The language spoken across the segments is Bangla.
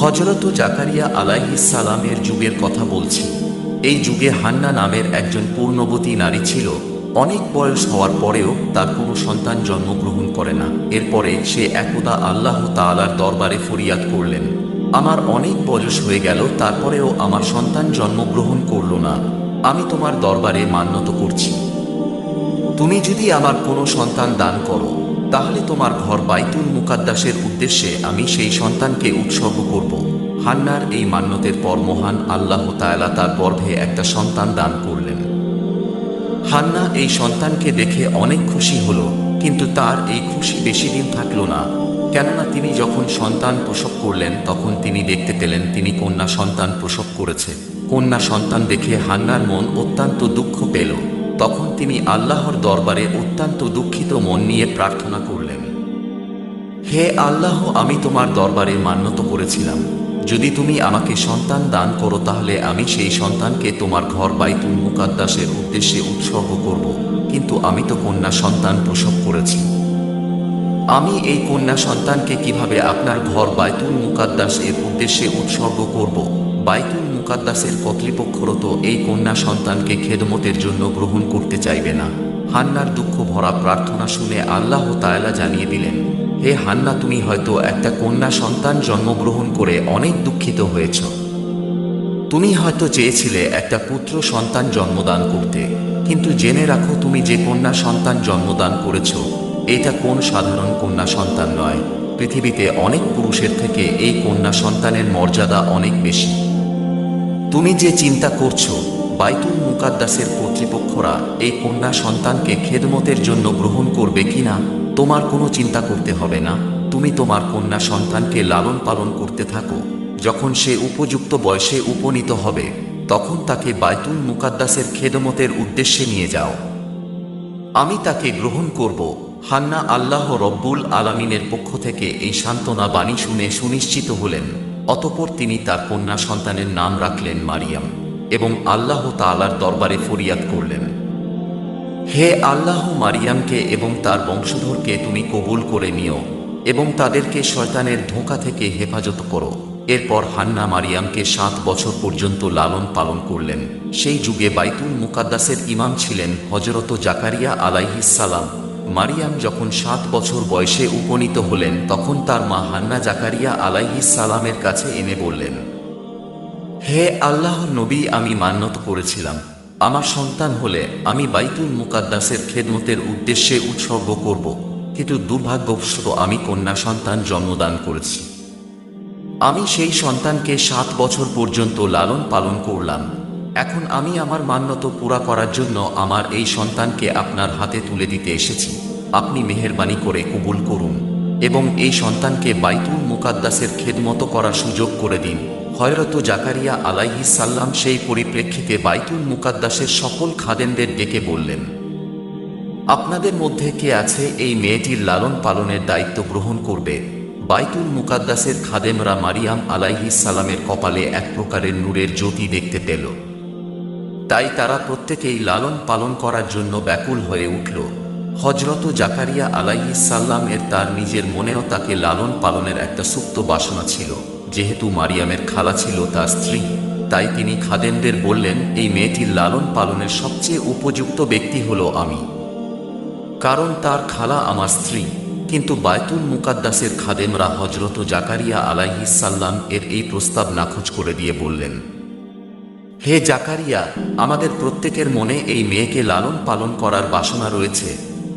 হজরত জাকারিয়া সালামের যুগের কথা বলছি। এই যুগে হান্না নামের একজন পূর্ণবতী নারী ছিল। অনেক বয়স হওয়ার পরেও তার কোনো সন্তান জন্মগ্রহণ করে না। এরপরে সে একদা আল্লাহ তালার দরবারে ফরিয়াদ করলেন। আমার অনেক বয়স হয়ে গেল, তারপরেও আমার সন্তান জন্মগ্রহণ করল না। আমি তোমার দরবারে মান্যত করছি। তুমি যদি আমার কোনো সন্তান দান করো তাহলে তোমার ঘর বাইতুল মুকাদ্দাসের উদ্দেশ্যে আমি সেই সন্তানকে উৎসর্গ করব। হান্নার এই মান্যতের পর মহান আল্লাহ তাআলা তার গর্ভে একটা সন্তান দান করলেন। হান্না এই সন্তানকে দেখে অনেক খুশি হল, কিন্তু তার এই খুশি বেশি দিন থাকল না। কেননা তিনি যখন সন্তান প্রসব করলেন, তখন তিনি দেখতে পেলেন তিনি কন্যা সন্তান প্রসব করেছে। কন্যা সন্তান দেখে হান্নার মন অত্যন্ত দুঃখ পেল। তখন তিনি আল্লাহর দরবারে অত্যন্ত দুঃখিত মন নিয়ে প্রার্থনা করলেন, হে আল্লাহ, আমি তোমার দরবারে মান্যত করেছিলাম। যদি তুমি আমাকে সন্তান দান করো, তাহলে আমি সেই সন্তানকে তোমার ঘর বাইতুল মুকাদ্দাসের উদ্দেশ্যে উৎসর্গ করব। কিন্তু আমি তো কন্যা সন্তান প্রসব করেছি। আমি এই কন্যা সন্তানকে কীভাবে আপনার ঘর বাইতুল মুকাদ্দাস এর উদ্দেশ্যে উৎসর্গ করব? বাইতুল মুকাদ্দাসের কর্তৃপক্ষরও তো এই কন্যা সন্তানকে খেদমতের জন্য গ্রহণ করতে চাইবে না। হান্নার দুঃখ ভরা প্রার্থনা শুনে আল্লাহ তায়ালা জানিয়ে দিলেন, হে হান্না, তুমি হয়তো একটা কন্যা সন্তান জন্মগ্রহণ করে অনেক দুঃখিত হয়েছ। তুমি হয়তো চেয়েছিলে একটা পুত্র সন্তান জন্মদান করতে, কিন্তু জেনে রাখো তুমি যে কন্যা সন্তান জন্মদান করেছ, এটা কোন সাধারণ কন্যা সন্তান নয়। পৃথিবীতে অনেক পুরুষের থেকে এই কন্যা সন্তানের মর্যাদা অনেক বেশি। তুমি যে চিন্তা করছ, বাইতুল মুকাদ্দাসের কর্তৃপক্ষরা এই কন্যা সন্তানকে খেদমতের জন্য গ্রহণ করবে কিনা, তোমার কোনো চিন্তা করতে হবে না। তুমি তোমার কন্যা সন্তানকে লালন পালন করতে থাকো। যখন সে উপযুক্ত বয়সে উপনীত হবে, তখন তাকে বাইতুল মুকাদ্দাসের খেদমতের উদ্দেশ্যে নিয়ে যাও। আমি তাকে গ্রহণ করব। হান্না আল্লাহ রব্বুল আলামিনের পক্ষ থেকে এই সান্ত্বনা বাণী শুনে সুনিশ্চিত হলেন। অতপর তিনি তার কন্যা সন্তানের নাম রাখলেন মারিয়াম এবং আল্লাহ তাআলার দরবারে ফরিয়াদ করলেন। হে আল্লাহ মারিয়ামকে এবং তার বংশধরকে তুমি কবুল করে নিও এবং তাদেরকে শয়তানের ধোঁকা থেকে হেফাজত করো। এরপর হান্না মারিয়ামকে সাত বছর পর্যন্ত লালন পালন করলেন। সেই যুগে বাইতুল মুকাদ্দাসের ইমাম ছিলেন হজরত জাকারিয়া আলাইহিস সালাম। মারিয়াম যখন সাত বছর বয়সে উপনীত হলেন, তখন তার মা হান্না জাকারিয়া আলাইহিস সালামের কাছে এনে বললেন, হে আল্লাহ নবী, আমি মান্যত করেছিলাম। আমার সন্তান হলে আমি বাইতুল মুকাদ্দাসের খেদমতের উদ্দেশ্যে উৎসর্গ করব, কিন্তু দুর্ভাগ্যবশত আমি কন্যা সন্তান জন্মদান করেছি। আমি সেই সন্তানকে সাত বছর পর্যন্ত লালন পালন করলাম। এখন আমি আমার মান্যত পুরা করার জন্য আমার এই সন্তানকে আপনার হাতে তুলে দিতে এসেছি। আপনি মেহেরবানি করে কবুল করুন এবং এই সন্তানকে বাইতুল মুকাদ্দাসের খেদমত করার সুযোগ করে দিন। হয়রত জাকারিয়া আলাইহিস সাল্লাম সেই পরিপ্রেক্ষিতে বাইতুল মুকাদ্দাসের সকল খাদেমদের ডেকে বললেন, আপনাদের মধ্যে কে আছে এই মেয়েটির লালন পালনের দায়িত্ব গ্রহণ করবে? বাইতুল মুকাদ্দাসের খাদেমরা মারিয়াম আলাইহিস কপালে এক প্রকারের নূরের জ্যোতি দেখতে পেল। তাই তারা প্রত্যেকেই লালন পালন করার জন্য ব্যাকুল হয়ে উঠল। হজরত জাকারিয়া আলাইহিস সাল্লাম এর তার নিজের মনেও তাকে লালন পালনের একটা সুপ্ত বাসনা ছিল। যেহেতু মারিয়ামের খালা ছিল তার স্ত্রী, তাই তিনি খাদেমদের বললেন, এই মেয়েটির লালন পালনের সবচেয়ে উপযুক্ত ব্যক্তি হল আমি। কারণ তার খালা আমার স্ত্রী। কিন্তু বায়তুল মুকাদ্দাসের খাদেমরা হজরত জাকারিয়া আলাইহিস সাল্লাম এর এই প্রস্তাব নাকচ করে দিয়ে বললেন হে জাকারিয়া, আমাদের প্রত্যেকের মনে এই মেয়েকে লালন পালন করার বাসনা রয়েছে।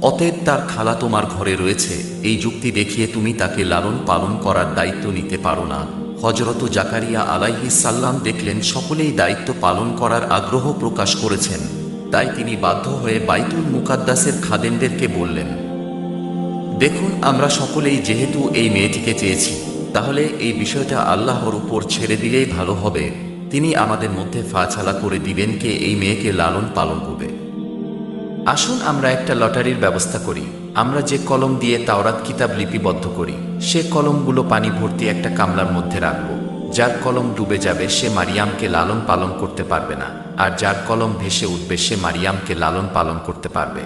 অতএব তার খালা তোমার ঘরে রয়েছে। এই যুক্তি দেখিয়ে তুমি তাকে লালন পালন করার দায়িত্ব নিতে পারো না। হজরত জাকারিয়া আলাইহিস সাল্লাম দেখলেন, সকলেই দায়িত্ব পালন করার আগ্রহ প্রকাশ করেছেন। তাই তিনি বাধ্য হয়ে বাইতুল মুকাদ্দাসের খাদেমদেরকে বললেন, দেখুন, আমরা সকলেই যেহেতু এই মেয়েটিকে চেয়েছি, তাহলে এই বিষয়টা আল্লাহর উপর ছেড়ে দিলেই ভালো হবে। তিনি আমাদের মধ্যে ফাছালা করে দিবেন কে এই মেয়েকে লালন পালন করবে। আসুন আমরা একটা লটারির ব্যবস্থা করি। আমরা যে কলম দিয়ে তাওরাত কিতাব লিপিবদ্ধ করি, সে কলমগুলো পানি ভর্তি একটা কামলার মধ্যে রাখব। যার কলম ডুবে যাবে, সে মারিয়ামকে লালন পালন করতে পারবে না। আর যার কলম ভেসে উঠবে, সে মারিয়ামকে লালন পালন করতে পারবে।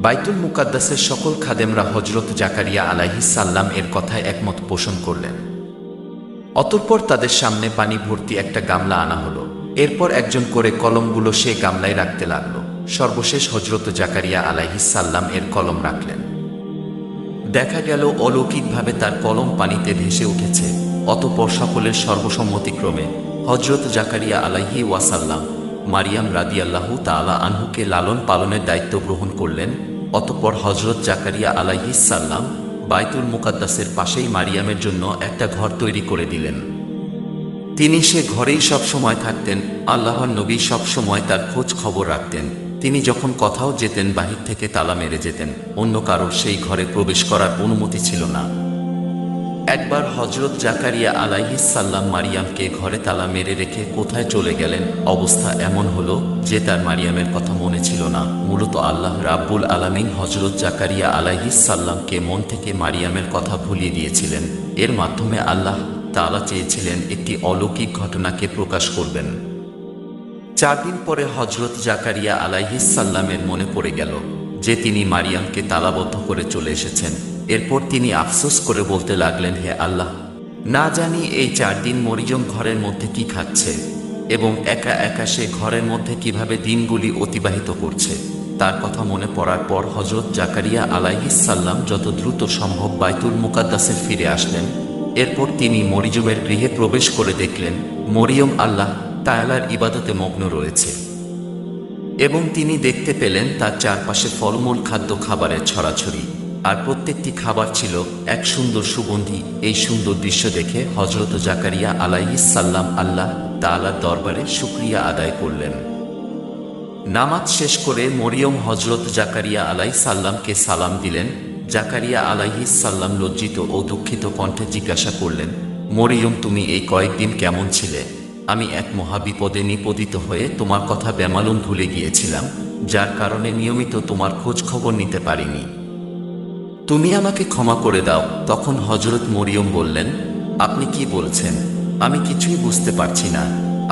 বাইতুল মুকাদ্দাসের সকল খাদেমরা হজরত জাকারিয়া আলাইহিস সাল্লাম এর কথায় একমত পোষণ করলেন। অতঃপর তাদের সামনে পানি ভর্তি একটা গামলা আনা হলো। এরপর একজন করে কলমগুলো সে গামলায় রাখতে লাগল। সর্বশেষ হজরত জাকারিয়া আলাইহিস সাল্লাম এর কলম রাখলেন। দেখা গেল অলৌকিকভাবে তার কলম পানিতে ভেসে উঠেছে। অতপর সকলের সর্বসম্মতিক্রমে হজরত জাকারিয়া আলাইহি ওয়াসাল্লাম মারিয়াম রাদিয়াল্লাহু তাআলা আনহুকে লালন পালনের দায়িত্ব গ্রহণ করলেন। অতপর হজরত জাকারিয়া আলাইহিস সাল্লাম বাইতুল মুকাদ্দাসের পাশেই মারিয়ামের জন্য একটা ঘর তৈরি করে দিলেন। তিনি সে ঘরেই সব সময় থাকতেন, আল্লাহর নবী সব সময় তার খোঁজ খবর রাখতেন। তিনি যখন কোথাও যেতেন, বাহির থেকে তালা মেরে যেতেন। অন্য কারও সেই ঘরে প্রবেশ করার অনুমতি ছিল না। একবার হজরত জাকারিয়া আলাইহিস সাল্লাম মারিয়ামকে ঘরে তালা মেরে রেখে কোথায় চলে গেলেন? অবস্থা এমন হলো যে তার মারিয়ামের কথা মনে ছিল না। মূলত আল্লাহ রাব্বুল আলামিন হজরত জাকারিয়া আলাইহিস সাল্লামকে মন থেকে মারিয়ামের কথা ভুলিয়ে দিয়েছিলেন। এর মাধ্যমে আল্লাহ তাআলা চেয়েছিলেন একটি অলৌকিক ঘটনাকে প্রকাশ করবেন। চার দিন পরে হজরত জাকারিয়া আলাইহিস সাল্লামের মনে পড়ে গেল যে তিনি মারিয়ামকে তালাবদ্ধ করে চলে এসেছেন। এরপর তিনি আফসোস করে বলতে লাগলেন, হে আল্লাহ, না জানি এই চার দিন মরিজম ঘরের মধ্যে কি খাচ্ছে এবং একা একা সে ঘরের মধ্যে কীভাবে দিনগুলি অতিবাহিত করছে। তার কথা মনে পড়ার পর হজরত জাকারিয়া আলাইহিস সাল্লাম যত দ্রুত সম্ভব বাইতুল মুকাদ্দাসে ফিরে আসলেন। এরপর তিনি মরিজমের গৃহে প্রবেশ করে দেখলেন, মরিয়ম আল্লাহ তায়ালার ইবাদতে মগ্ন রয়েছে এবং তিনি দেখতে পেলেন তার চারপাশে ফলমূল খাদ্য খাবারের ছড়াছড়ি। আর প্রত্যেকটি খাবার ছিল এক সুন্দর সুগন্ধি। এই সুন্দর দৃশ্য দেখে হজরত জাকারিয়া আলাইহিস সাল্লাম আল্লাহ তাআলার দরবারে শুক্রিয়া আদায় করলেন। নামাজ শেষ করে মরিয়ম হজরত জাকারিয়া আলাই সাল্লামকে সালাম দিলেন। জাকারিয়া আলাইহিস সাল্লাম লজ্জিত ও দুঃখিত কণ্ঠে জিজ্ঞাসা করলেন, মরিয়ম, তুমি এই কয়েকদিন কেমন ছিলে? আমি এক মহাবিপদে নিপতিত হয়ে তোমার কথা বেমালুম ভুলে গিয়েছিলাম, যার কারণে নিয়মিত তোমার খোঁজ খবর নিতে পারিনি। তুমি আমাকে ক্ষমা করে দাও। তখন হজরত মরিয়ম বললেন, আপনি কি বলছেন? আমি কিছুই বুঝতে পারছি না।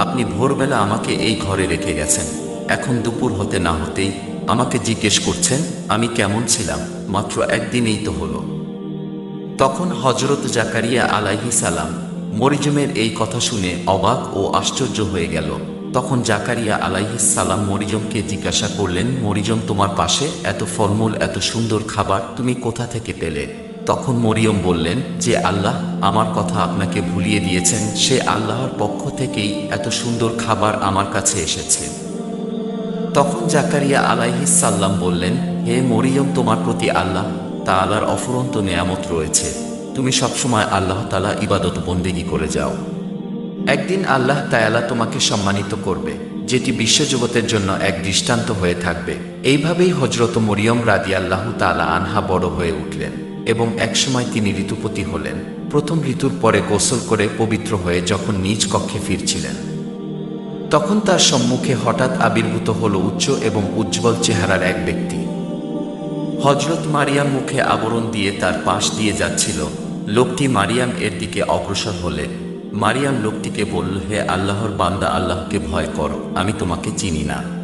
আপনি ভোরবেলা আমাকে এই ঘরে রেখে গেছেন। এখন দুপুর হতে না হতেই আমাকে জিজ্ঞেস করছেন, আমি কেমন ছিলাম? মাত্র একদিনেই তো হলো। তখন হজরত জাকারিয়া আলাইহি সালাম মরিজমের এই কথা শুনে অবাক ও আশ্চর্য হয়ে গেল। তখন জাকারিয়া আলাইহিস সালাম মরিজমকে জিজ্ঞাসা করলেন মরিজম তোমার পাশে এত ফলমূল, এত সুন্দর খাবার তুমি কোথা থেকে পেলে? তখন মরিয়ম বললেন, যে আল্লাহ আমার কথা আপনাকে ভুলিয়ে দিয়েছেন, সে আল্লাহর পক্ষ থেকেই এত সুন্দর খাবার আমার কাছে এসেছে। তখন জাকারিয়া আলাইহিস সাল্লাম বললেন, হে মরিয়ম, তোমার প্রতি আল্লাহ তাআলার অফুরন্ত নেয়ামত রয়েছে। তুমি সবসময় আল্লাহ তালা ইবাদত বন্দেগী করে যাও। একদিন আল্লাহ তায়ালা তোমাকে সম্মানিত করবে, যেটি বিশ্বজগতের জন্য এক দৃষ্টান্ত হয়ে থাকবে। এইভাবেই হজরত মরিয়ম রাদি আল্লাহ তালা আনহা বড় হয়ে উঠলেন এবং একসময় তিনি ঋতুপতি হলেন। প্রথম ঋতুর পরে গোসল করে পবিত্র হয়ে যখন নিজ কক্ষে ফিরছিলেন, তখন তার সম্মুখে হঠাৎ আবির্ভূত হল উচ্চ এবং উজ্জ্বল চেহারার এক ব্যক্তি। হজরত মারিয়াম মুখে আবরণ দিয়ে তার পাশ দিয়ে যাচ্ছিল। লোকটি মারিয়াম এর দিকে অগ্রসর হলে মারিয়াম লোকটিকে বলল, হে আল্লাহর বান্দা, আল্লাহকে ভয় করো, আমি তোমাকে চিনি না।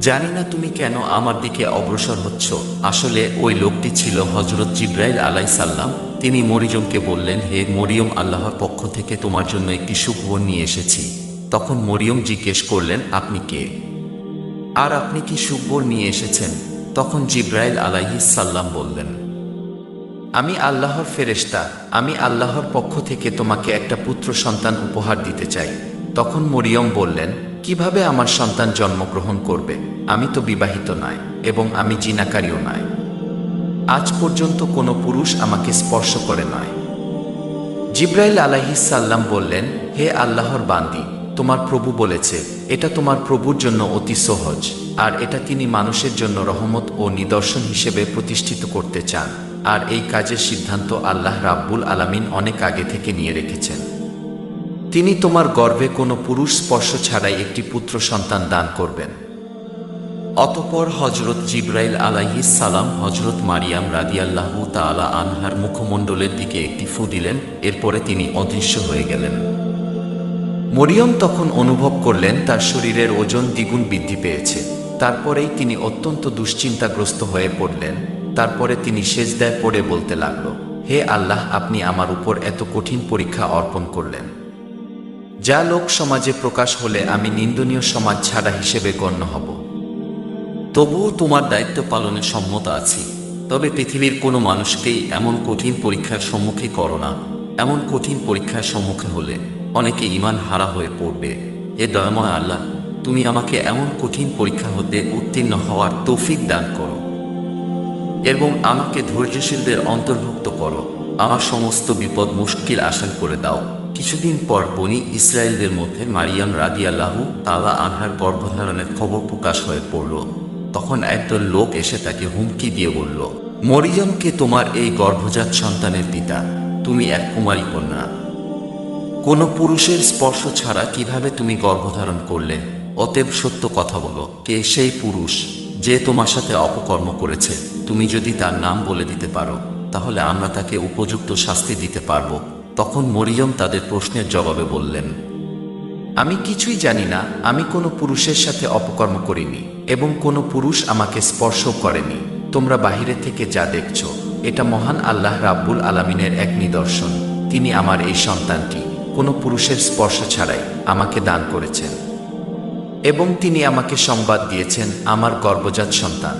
জানি না তুমি কেন আমার দিকে অগ্রসর হচ্ছ। আসলে ওই লোকটি ছিল হজরত জিব্রাইল আলাই সাল্লাম তিনি মরিয়মকে বললেন, হে মরিয়ম, আল্লাহর পক্ষ থেকে তোমার জন্য একটি সুখবর নিয়ে এসেছি। তখন মরিয়ম জিজ্ঞেস করলেন, আপনি কে? আর আপনি কি সুখবর নিয়ে এসেছেন? তখন জিব্রাইল আলাইহিস সাল্লাম বললেন আমি আল্লাহর ফেরেশতা, আমি আল্লাহর পক্ষ থেকে তোমাকে একটা পুত্র সন্তান উপহার দিতে চাই। তখন মরিয়ম বললেন, কীভাবে আমার সন্তান জন্মগ্রহণ করবে? আমি তো বিবাহিত নয় এবং আমি জিনাকারীও নয়। আজ পর্যন্ত কোনো পুরুষ আমাকে স্পর্শ করে নয়। জিব্রাইল আলাইহিস সাল্লাম বললেন, হে আল্লাহর বান্দি, তোমার প্রভু বলেছে, এটা তোমার প্রভুর জন্য অতি সহজ, আর এটা তিনি মানুষের জন্য রহমত ও নিদর্শন হিসেবে প্রতিষ্ঠিত করতে চান। আর এই কাজের সিদ্ধান্ত আল্লাহ রাব্বুল আলামিন অনেক আগে থেকে নিয়ে রেখেছেন। তিনি তোমার গর্ভে কোনো পুরুষ স্পর্শ ছাড়াই একটি পুত্র সন্তান দান করবেন। অতপর হজরত জিব্রাইল আলাইহিস সালাম হজরত মারিয়াম রাদিয়াল্লাহু তাআলা আনহার মুখমণ্ডলের দিকে একটি ফু দিলেন, এরপরে তিনি অদৃশ্য হয়ে গেলেন। মরিয়ম তখন অনুভব করলেন, তার শরীরের ওজন দ্বিগুণ বৃদ্ধি পেয়েছে। তারপরেই তিনি অত্যন্ত দুশ্চিন্তাগ্রস্ত হয়ে পড়লেন। তারপরে তিনি সেজদায় পড়ে বলতে লাগল, হে আল্লাহ, আপনি আমার উপর এত কঠিন পরীক্ষা অর্পণ করলেন। যা লোক সমাজে প্রকাশ হলে আমি নিন্দনীয় সমাজ ছাড়া হিসেবে গণ্য হব। তবুও তোমার দায়িত্ব পালনে সম্মত আছি। তবে পৃথিবীর কোনো মানুষকেই এমন কঠিন পরীক্ষার সম্মুখে করো না। এমন কঠিন পরীক্ষার সম্মুখে হলে অনেকে ইমান হারা হয়ে পড়বে। হে দয়াময় আল্লাহ, তুমি আমাকে এমন কঠিন পরীক্ষা হতে উত্তীর্ণ হওয়ার তৌফিক দান করো। এবং আমাকে ধৈর্যশীলদের অন্তর্ভুক্ত করো। আমার সমস্ত বিপদ মুশকিল আসান করে দাও। কিছুদিন পর বনি ইসরায়েলদের মধ্যে মারিয়াম রাদিয়াল্লাহু তালা আনহার গর্ভধারণের খবর প্রকাশ হয়ে পড়ল। তখন একদল লোক এসে তাকে হুমকি দিয়ে বলল, মরিয়মকে তোমার এই গর্ভজাত সন্তানের পিতা, তুমি এক কুমারী কন্যা। কোনো পুরুষের স্পর্শ ছাড়া কীভাবে তুমি গর্ভধারণ করলে? অতএব সত্য কথা বলো, কে সেই পুরুষ? যে তোমার সাথে অপকর্ম করেছে, তুমি যদি তার নাম বলে দিতে পারো, তাহলে আমরা তাকে উপযুক্ত শাস্তি দিতে পারব। তখন মরিয়ম তাদের প্রশ্নের জবাবে বললেন, আমি কিছুই জানি না, আমি কোনো পুরুষের সাথে অপকর্ম করিনি, এবং কোনো পুরুষ আমাকে স্পর্শ করেনি। তোমরা বাহিরে থেকে যা দেখছ, এটা মহান আল্লাহ রাব্বুল আলামিনের এক নিদর্শন। তিনি আমার এই সন্তানটি। কোনো পুরুষের স্পর্শ ছাড়াই আমাকে দান করেছেন। এবং তিনি আমাকে সংবাদ দিয়েছেন আমার গর্ভজাত সন্তান।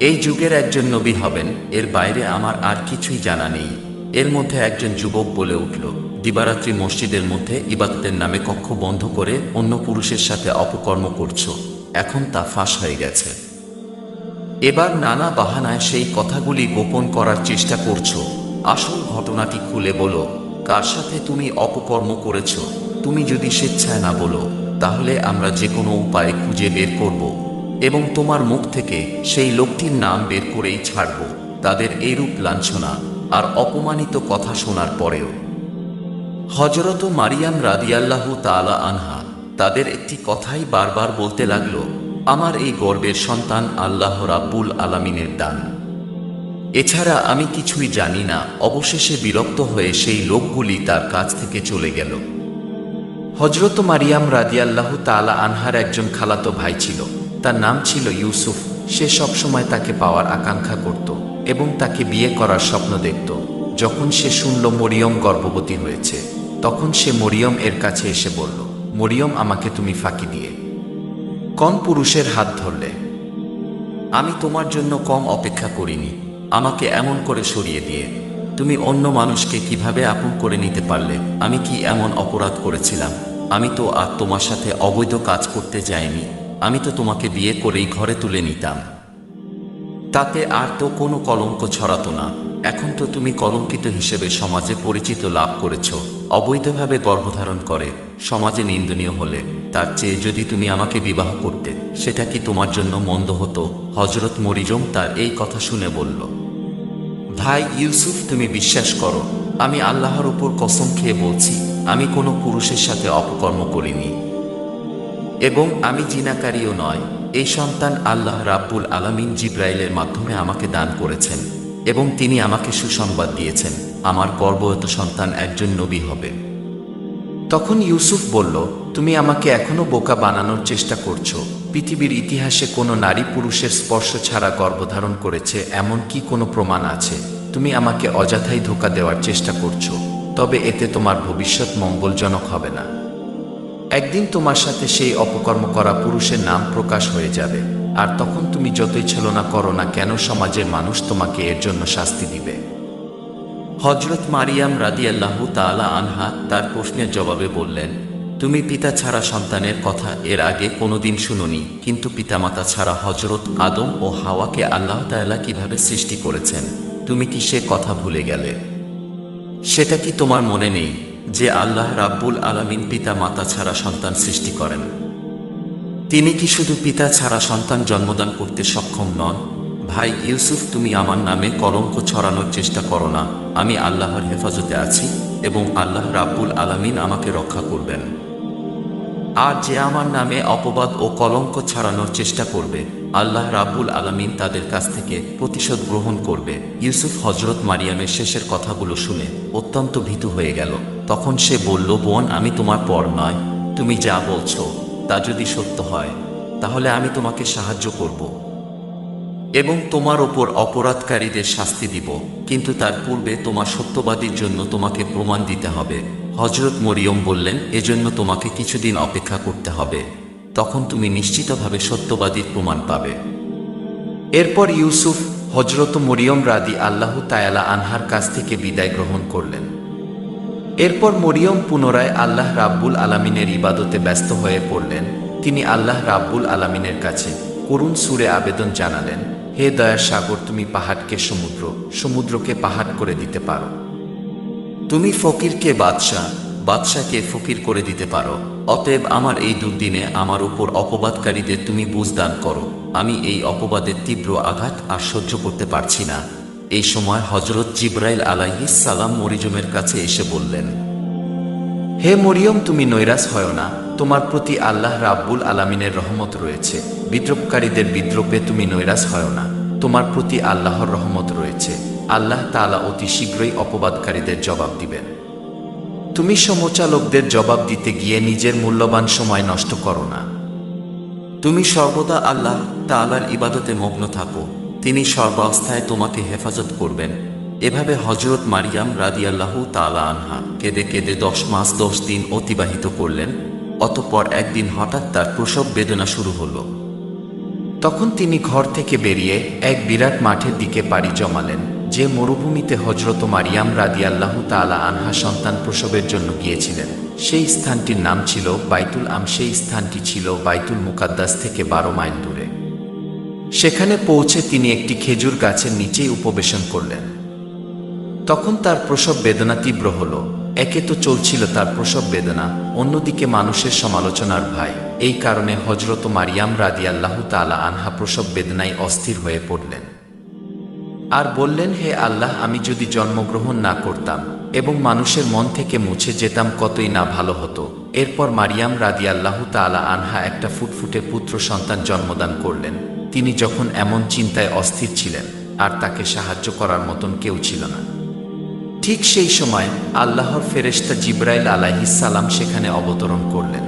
এই যুগের একজন নবী হবেন, এর বাইরে আমার আর কিছুই জানা নেই। এর মধ্যে একজন যুবক বলে উঠল, দিবারাত্রি মসজিদের মধ্যে ইবাদতের নামে কক্ষ বন্ধ করে অন্য পুরুষের সাথে অপকর্ম করছ, এখন তা ফাঁস হয়ে গেছে। এবার নানা বাহানায় সেই কথাগুলি গোপন করার চেষ্টা করছ। আসল ঘটনাটি খুলে বলো, কার সাথে তুমি অপকর্ম করেছ, তুমি যদি স্বেচ্ছায় না বলো। তাহলে আমরা যে কোনো উপায় খুঁজে বের করব এবং তোমার মুখ থেকে সেই লোকটির নাম বের করেই ছাড়ব, তাদের এরূপ লাঞ্ছনা আর অপমানিত কথা শোনার পরেও। হজরত মারিয়াম রাদিয়াল্লাহু তাআলা আনহা তাদের একটি কথাই বারবার বলতে লাগল, আমার এই গর্বের সন্তান আল্লাহ রাব্বুল আলামিনের দান। এছাড়া আমি কিছুই জানি না, অবশেষে বিরক্ত হয়ে সেই লোকগুলি তার কাছ থেকে চলে গেল। হজরত মারিয়াম রাদিয়াল্লাহু তাআলা আনহার একজন খালাতো ভাই ছিল। তার নাম ছিল ইউসুফ। সে সবসময় তাকে পাওয়ার আকাঙ্ক্ষা করত এবং তাকে বিয়ে করার স্বপ্ন দেখত। যখন সে শুনল মরিয়ম গর্ভবতী হয়েছে, তখন সে মরিয়ম এর কাছে এসে বলল, মরিয়ম, আমাকে তুমি ফাঁকি দিয়ে। কম পুরুষের হাত ধরলে, আমি তোমার জন্য কম অপেক্ষা করিনি। আমাকে এমন করে সরিয়ে দিয়ে। তুমি অন্য মানুষকে কীভাবে আপন করে নিতে পারলে? আমি কি এমন অপরাধ করেছিলাম? আমি তো আর তোমার সাথে অবৈধ কাজ করতে যাইনি। আমি তো তোমাকে বিয়ে করেই ঘরে তুলে নিতাম। তাতে আর তো কোনো কলঙ্ক ছড়াতো না। এখন তো তুমি কলঙ্কিত হিসেবে সমাজে পরিচিত লাভ করেছ। অবৈধভাবে গর্ভধারণ করে। সমাজে নিন্দনীয় হলে। তার চেয়ে যদি তুমি আমাকে বিবাহ করতে, সেটা কি তোমার জন্য মন্দ হতো? হজরত মরিজম তার এই কথা শুনে বলল। ভাই ইউসুফ, তুমি বিশ্বাস করো, আমি আল্লাহর উপর কসম খেয়ে বলছি আমি কোনো পুরুষের সাথে অপকর্ম করিনি। এবং আমি জিনাকারীও নয়। এই সন্তান আল্লাহ রাব্বুল আলামিন জিব্রাইলের মাধ্যমে আমাকে দান করেছেন এবং তিনি আমাকে সুসংবাদ দিয়েছেন, আমার গর্ভবত সন্তান একজন নবী হবে। তখন ইউসুফ বলল, তুমি আমাকে এখনও বোকা বানানোর চেষ্টা করছ। পৃথিবীর ইতিহাসে কোনো নারী পুরুষের স্পর্শ ছাড়া গর্ভধারণ করেছে এমন কি কোনো প্রমাণ আছে। তুমি আমাকে অযথাই ধোকা দেওয়ার চেষ্টা করছ। তবে এতে তোমার ভবিষ্যৎ মঙ্গলজনক হবে না। একদিন তোমার সাথে সেই অপকর্ম করা পুরুষের নাম প্রকাশ হয়ে যাবে, আর তখন তুমি যতই ছলনা করো না কেন সমাজের মানুষ তোমাকে এর জন্য শাস্তি দিবে। হজরত মারিয়াম রাদিয়াল্লাহু তাআলা আনহা তার প্রশ্নের জবাবে বললেন, তুমি পিতা ছাড়া সন্তানের কথা এর আগে কোনোদিন শুনুনি, কিন্তু পিতামাতা ছাড়া হজরত আদম ও হাওয়াকে আল্লাহ তাআলা কীভাবে সৃষ্টি করেছেন? তুমি কি সে কথা ভুলে গেলে? সেটা কি তোমার মনে নেই যে আল্লাহ রাব্বুল আলামিন পিতা মাতা ছাড়া সন্তান সৃষ্টি করেন? তিনি কি শুধু পিতা ছাড়া সন্তান জন্মদান করতে সক্ষম নন? ভাই ইউসুফ, তুমি আমার নামে কলঙ্ক ছড়ানোর চেষ্টা করো না। আমি আল্লাহর হেফাজতে আছি এবং আল্লাহ রাব্বুল আলামিন আমাকে রক্ষা করবেন। আর যে আমার নামে অপবাদ ও কলঙ্ক ছড়ানোর চেষ্টা করবে আল্লাহ রাবুল আলামিন তাদের কাছ থেকে প্রতিশোধ গ্রহণ করবে। ইউসুফ হজরত মারিয়ামের শেষের কথাগুলো শুনে অত্যন্ত ভীতু হয়ে গেল। তখন সে বলল, বোন, আমি তোমার পর নয়। তুমি যা বলছো, তা যদি সত্য হয়, তাহলে আমি তোমাকে সাহায্য করব এবং তোমার ওপর অপরাধকারীদের শাস্তি দিব। কিন্তু তার পূর্বে তোমার সত্যবাদীর জন্য তোমাকে প্রমাণ দিতে হবে। হজরত মরিয়ম বললেন, এজন্য তোমাকে কিছুদিন অপেক্ষা করতে হবে। তখন তুমি নিশ্চিতভাবে সত্যবাদীর প্রমাণ পাবে। এরপর ইউসুফ হজরত মরিয়ম রাদি আল্লাহ তায়ালা আনহার কাছ থেকে বিদায় গ্রহণ করলেন। এরপর মরিয়ম পুনরায় আল্লাহ রাব্বুল আলামিনের ইবাদতে ব্যস্ত হয়ে পড়লেন। তিনি আল্লাহ রাব্বুল আলামিনের কাছে করুণ সুরে আবেদন জানালেন, হে দয়ার সাগর, তুমি পাহাড়কে সমুদ্র, সমুদ্রকে পাহাড় করে দিতে পারো। তুমি ফকিরকে বাদশাহ বাদশাকে ফকির করে দিতে পারো। অতএব আমার এই দুর্দিনে আমার উপর অপবাদকারীদের তুমি বুঝদান করো। আমি এই অপবাদের তীব্র আঘাত আর সহ্য করতে পারছি না। এই সময় হজরত জিব্রাইল আলাইহিস সালাম মরিজমের কাছে এসে বললেন, হে মরিয়ম, তুমি নৈরাশ হয় না। তোমার প্রতি আল্লাহ রাব্বুল আলামিনের রহমত রয়েছে। বিদ্রোপকারীদের বিদ্রোপে তুমি নৈরাশ হয় না। তোমার প্রতি আল্লাহর রহমত রয়েছে। আল্লাহ তাআলা অতি শীঘ্রই অপবাদকারীদের জবাব দিবেন। তুমি সমচালকদের জবাব দিতে গিয়ে নিজের মূল্যবান সময় নষ্ট করো না। তুমি সর্বদা আল্লাহ তাআলার ইবাদতে মগ্ন থাকো। তিনি সর্বাবস্থায় তোমাকে হেফাজত করবেন। এভাবে হজরত মারিয়াম রাদিয়াল্লাহু তাআলা আনহা কেঁদে কেঁদে দশ মাস দশ দিন অতিবাহিত করলেন। অতঃপর একদিন হঠাৎ তার প্রসব বেদনা শুরু হল। তখন তিনি ঘর থেকে বেরিয়ে এক বিরাট মাঠের দিকে পাড়ি জমালেন। যে মরুভূমিতে হজরত মারিয়াম রাদিয়াল্লাহু তাআলা আনহা সন্তান প্রসবের জন্য গিয়েছিলেন, সেই স্থানটির নাম ছিল বাইতুল আম, সেই স্থানটি ছিল বাইতুল মুকাদ্দাস থেকে বারো মাইল দূরে। সেখানে পৌঁছে তিনি একটি খেজুর গাছের নিচেই উপবেশন করলেন। তখন তার প্রসব বেদনা তীব্র হল। একে তো চলছিল তার প্রসব বেদনা, অন্যদিকে মানুষের সমালোচনার ভয়। এই কারণে হজরত মারিয়াম রাদিয়াল্লাহ তাআলা আনহা প্রসব বেদনায় অস্থির হয়ে পড়লেন। আর বললেন, হে আল্লাহ, আমি যদি জন্মগ্রহণ না করতাম এবং মানুষের মন থেকে মুছে যেতাম, কতই না ভালো হতো। এরপর মারিয়াম রাদিয়াল্লাহ তাআলা আনহা একটা ফুটফুটে পুত্র সন্তান জন্মদান করলেন। তিনি যখন এমন চিন্তায় অস্থির ছিলেন, আর তাকে সাহায্য করার মতন কেউ ছিল না। ঠিক সেই সময় আল্লাহর ফেরেশতা জিব্রাইল আলাইহিস সালাম সেখানে অবতরণ করলেন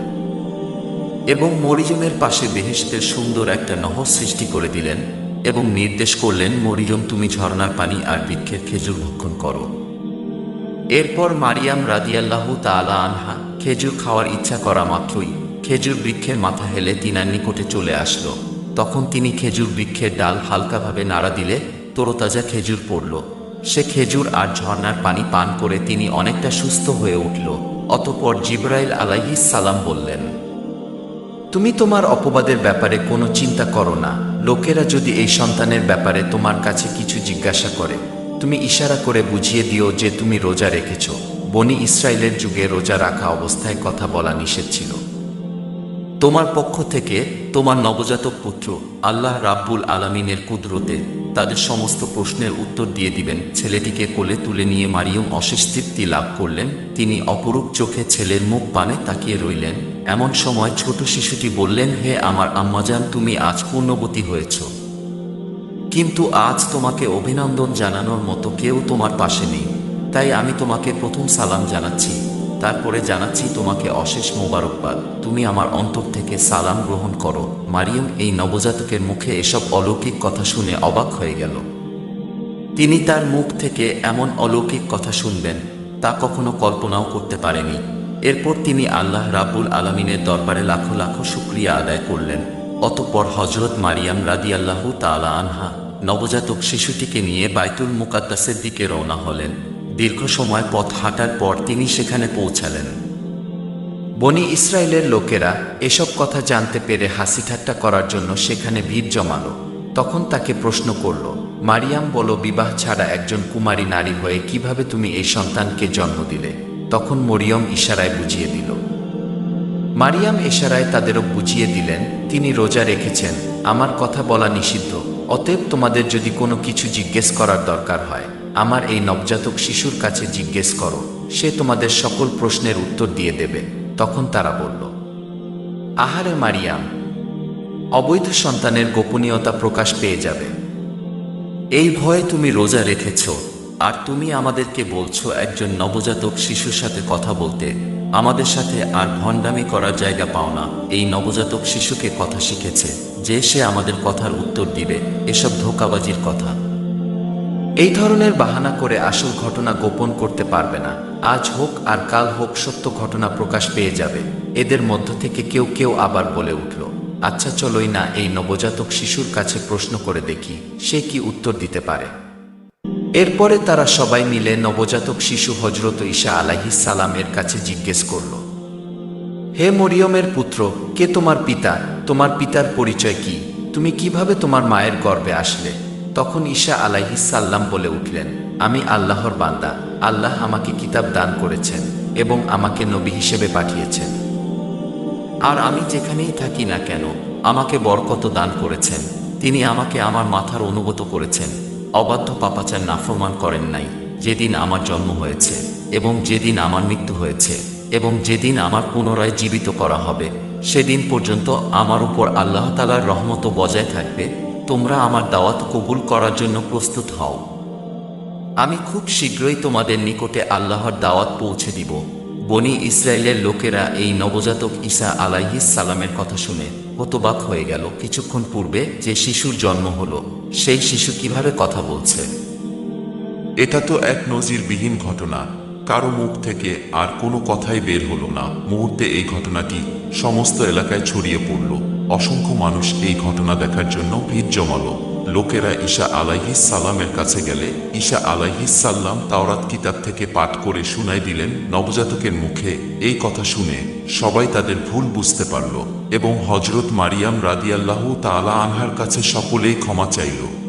এবং মরিজমের পাশে বেহেশতের সুন্দর একটা নহর সৃষ্টি করে দিলেন। এবং নির্দেশ করলেন, মরিয়ম, তুমি ঝর্ণার পানি আর বৃক্ষের খেজুর ভক্ষণ করো। এরপর মারিয়াম রাদিয়াল্লাহু তাআলা আনহা খেজুর খাওয়ার ইচ্ছা করা মাত্রই খেজুর বৃক্ষের মাথা হেলে তিনার নিকটে চলে আসলো। তখন তিনি খেজুর বৃক্ষের ডাল হালকাভাবে নাড়া দিলে তরতাজা খেজুর পড়ল। সে খেজুর আর ঝর্ণার পানি পান করে তিনি অনেকটা সুস্থ হয়ে উঠল। অতপর জিব্রাইল আলাইহিস সালাম বললেন তুমি তোমার অপবাদের ব্যাপারে কোনো চিন্তা করো না। লোকেরা যদি এই সন্তানের ব্যাপারে তোমার কাছে কিছু জিজ্ঞাসা করে, তুমি ইশারা করে বুঝিয়ে দিও যে তুমি রোজা রেখেছ। বনি ইসরায়েলের যুগে রোজা রাখা অবস্থায় কথা বলা নিষেধ ছিল। তোমার পক্ষ থেকে তোমার নবজাতক পুত্র আল্লাহ রাব্বুল আলামিনের কুদরতে তাদের সমস্ত প্রশ্নের উত্তর দিয়ে দিবেন। ছেলেটিকে কোলে তুলে নিয়ে মারিয়ম অশেষ তৃপ্তি লাভ করলেন। তিনি অপরূপ চোখে ছেলের মুখ পানে তাকিয়ে রইলেন। এমন সময় ছোট শিশুটি বললেন, হে আমার আম্মাজান তুমি আজ পূর্ণবতী হয়েছ। কিন্তু আজ তোমাকে অভিনন্দন জানানোর মতো কেউ তোমার পাশে নেই। তাই আমি তোমাকে প্রথম সালাম জানাচ্ছি। তারপরে জানাচ্ছি তোমাকে অশেষ মোবারকবাদ। তুমি আমার অন্তর থেকে সালাম গ্রহণ করো। মারিয়ম এই নবজাতকের মুখে এসব অলৌকিক কথা শুনে অবাক হয়ে গেল। তিনি তার মুখ থেকে এমন অলৌকিক কথা শুনবেন, তা কখনো কল্পনাও করতে পারেনি। এরপর তিনি আল্লাহ রাবুল আলমিনের দরবারে লাখো লাখো শুক্রিয়া আদায় করলেন। অতঃপর হজরত মারিয়াম রাদিয়াল্লাহু তাআলা আনহা নবজাতক শিশুটিকে নিয়ে বাইতুল মুকাদ্দাসের দিকে রওনা হলেন। দীর্ঘ সময় পথ হাঁটার পর তিনি সেখানে পৌঁছালেন। বনি ইসরায়েলের লোকেরা এসব কথা জানতে পেরে হাসি ঠাট্টা করার জন্য সেখানে ভিড় জমালো। তখন তাকে প্রশ্ন করল, মারিয়াম, বলো, বিবাহ ছাড়া একজন কুমারী নারী হয়ে কীভাবে তুমি এই সন্তানকে জন্ম দিলে? তখন মরিয়ম ইশারায় বুঝিয়ে দিল। মারিয়াম ইশারায় তাদেরও বুঝিয়ে দিলেন, তিনি রোজা রেখেছেন, আমার কথা বলা নিষিদ্ধ, অতএব তোমাদের যদি কোনো কিছু জিজ্ঞেস করার দরকার হয়। আমার এই নবজাতক শিশুর কাছে জিজ্ঞেস করো, সে তোমাদের সকল প্রশ্নের উত্তর দিয়ে দেবে। তখন তারা বলল, আহারে মারিয়াম, অবৈধ সন্তানের গোপনীয়তা প্রকাশ পেয়ে যাবে। এই ভয়ে তুমি রোজা রেখেছ, আর তুমি আমাদেরকে বলছো একজন নবজাতক শিশুর সাথে কথা বলতে, আমাদের সাথে আর ভণ্ডামি করার জায়গা পাও না। এই নবজাতক শিশুকে কথা শিখেছে, যে সে আমাদের কথার উত্তর দিবে, এসব ধোকাবাজির কথা। এই ধরনের বাহানা করে আসল ঘটনা গোপন করতে পারবে না। আজ হোক আর কাল হোক সত্য ঘটনা প্রকাশ পেয়ে যাবে। এদের মধ্য থেকে কেউ কেউ আবার বলে উঠল আচ্ছা চলোই না এই নবজাতক শিশুর কাছে প্রশ্ন করে দেখি, সে কি উত্তর দিতে পারে? এরপরে তারা সবাই মিলে নবজাতক শিশু হজরত ঈশা আলাইহিস সালামের কাছে জিজ্ঞেস করল, হে মরিয়মের পুত্র, কে তোমার পিতা? তোমার পিতার পরিচয় কি? তুমি কীভাবে তোমার মায়ের গর্ভে আসলে? তখন ঈশা আলাইহিস সাল্লাম বলে উঠলেন, আমি আল্লাহর বান্দা। আল্লাহ আমাকে কিতাব দান করেছেন এবং আমাকে নবী হিসেবে পাঠিয়েছেন। আর আমি যেখানেই থাকি না কেন, আমাকে বরকত দান করেছেন। তিনি আমাকে আমার মাথার অনুগত করেছেন। অবাধ্য পাপাচার নাফরমান করেন নাই। যেদিন আমার জন্ম হয়েছে এবং যেদিন আমার মৃত্যু হয়েছে এবং যেদিন আমার পুনরায় জীবিত করা হবে, সেদিন পর্যন্ত আমার উপর আল্লাহ তালার রহমত বজায় থাকবে তোমরা আমার দাওয়াত কবুল করার জন্য প্রস্তুত হও। আমি খুব শীঘ্রই তোমাদের নিকটে আল্লাহর দাওয়াত পৌঁছে দিব। বনি ইসরায়েলের লোকেরা এই নবজাতক ঈসা আলাইহিস সালামের কথা শুনে হতবাক হয়ে গেল। কিছুক্ষণ পূর্বে যে শিশুর জন্ম হলো, সেই শিশু কীভাবে কথা বলছে? এটা তো এক নজিরবিহীন ঘটনা। কারও মুখ থেকে আর কোনো কথাই বের হলো না। মুহূর্তে এই ঘটনাটি সমস্ত এলাকায় ছড়িয়ে পড়ল। অসংখ্য মানুষ এই ঘটনা দেখার জন্য ভিড় জমাল। লোকেরা ঈশা আলাইহিস সালামের কাছে গেলে, ঈশা আলাইহিস সাল্লাম তাওরাত কিতাব থেকে পাঠ করে শুনাই দিলেন। নবজাতকের মুখে এই কথা শুনে সবাই তাদের ভুল বুঝতে পারল এবং হজরত মারিয়াম রাদিয়াল্লাহু তালা আনহার কাছে সকলেই ক্ষমা চাইল।